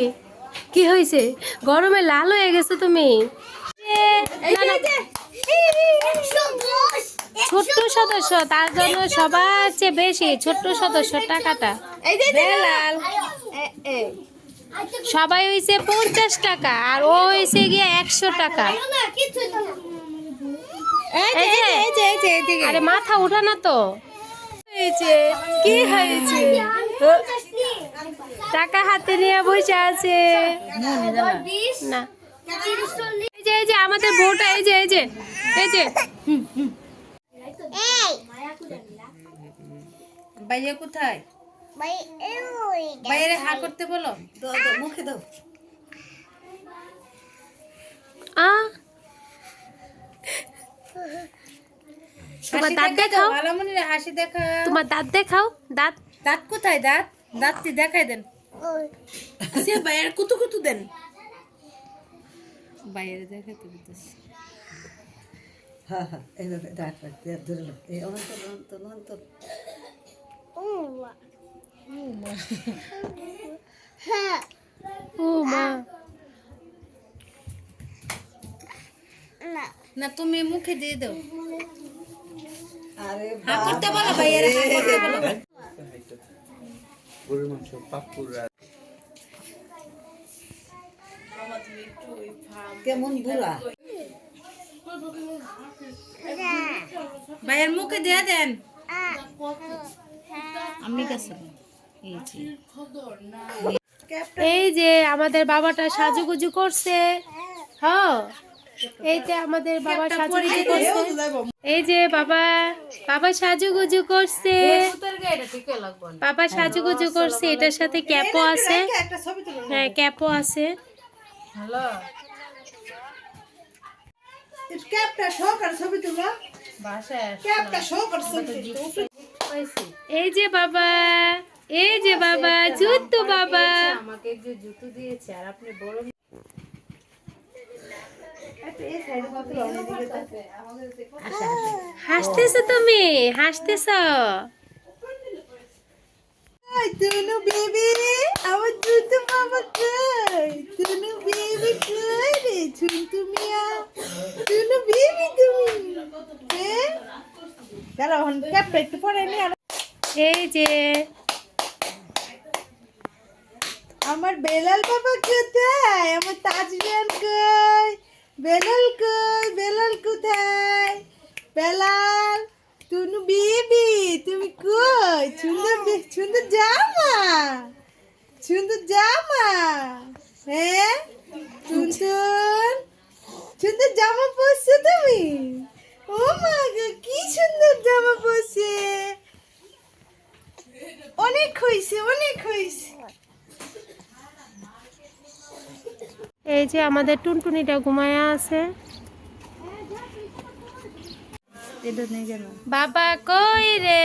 কি কি হয়েছে গরমে লাল হয়ে গেছে তুমি ছোট্ট সদস্য তার জন্য সবার চেয়ে বেশি ছোট্ট সদস্য টাকাটা বেলাল সবাই হয়েছে পঞ্চাশ টাকা আর ও হয়েছে গিয়ে একশো টাকা আরে মাথা উঠা না তো হয়েছে কি হয়েছে টাকা হাতে নিয়ে বসে আছে। না। এই যে এই যে আমাদের বউটা এই যে এই যে এই যে। ভাইয়া কোথায়? বাইরে হা করতে বলো। মুখে দাও। আ। তোমার দাঁত দেখাও। আলামনির হাসি দেখা তোমার দাঁত দেখাও। দাঁত। দাঁত কোথায় দাঁত? দাঁতটি দেখাই দেন। সে বাইরে কুতু কুতু দেন। বাইরে দেখাতে দিতেছে হ্যাঁ হ্যাঁ এইভাবে ধরে এই না তুমি মুখে দিয়ে দাও। আরে করতে বলো বাইরে করতে বলো। গরুর মাংস পাপুরা কেমন বুড়া? বাইরের মুখে দিয়ে দেন। আমি কাছে এই যে। আমাদের বাবাটা সাজুগুজু করছে। হ্যাঁ এই যে আমাদের বাবা সাজুগুজু করছে। এই যে বাবা বাবা সাজুগুজু করছে। বাবা সাজুগুজু করছে। এটার সাথে ক্যাপও আছে। হ্যাঁ ক্যাপও আছে। হ্যালো। ক্যাপটা সহকার ছবি তুলো। ক্যাপটা সহকার ছবি। তুলো এই যে বাবা এই যে বাবা জুতো বাবা। আমাকে যে জুতো দিয়েছে আর আপনি বড় হাসতেছো তুমি হাসতেছ। বেবি আমার দুধ বাবা কই তুনু বেবি কই রে ঝুন্টু মিয়া তুনু বেবি তুমি? দাঁড়াও হন ক্যাপটা একটু পরে নি এই যে, আমার বেলাল বাবা কোথায়? আমার তাজরিয়ান কই? বেলাল কই? বেলাল কোথায়? বেলাল তুনু বেবি, তুমি কই? সুন্দর সুন্দর জামা সুন্দর জামা হ্যাঁ সুন্দর সুন্দর জামা পরছো তুমি? ও মা কি সুন্দর জামা পরছে। অনেক হয়েছে অনেক হয়েছে। এই যে আমাদের টুনটুনিটা ঘুমায় আছে। বাবা কই রে?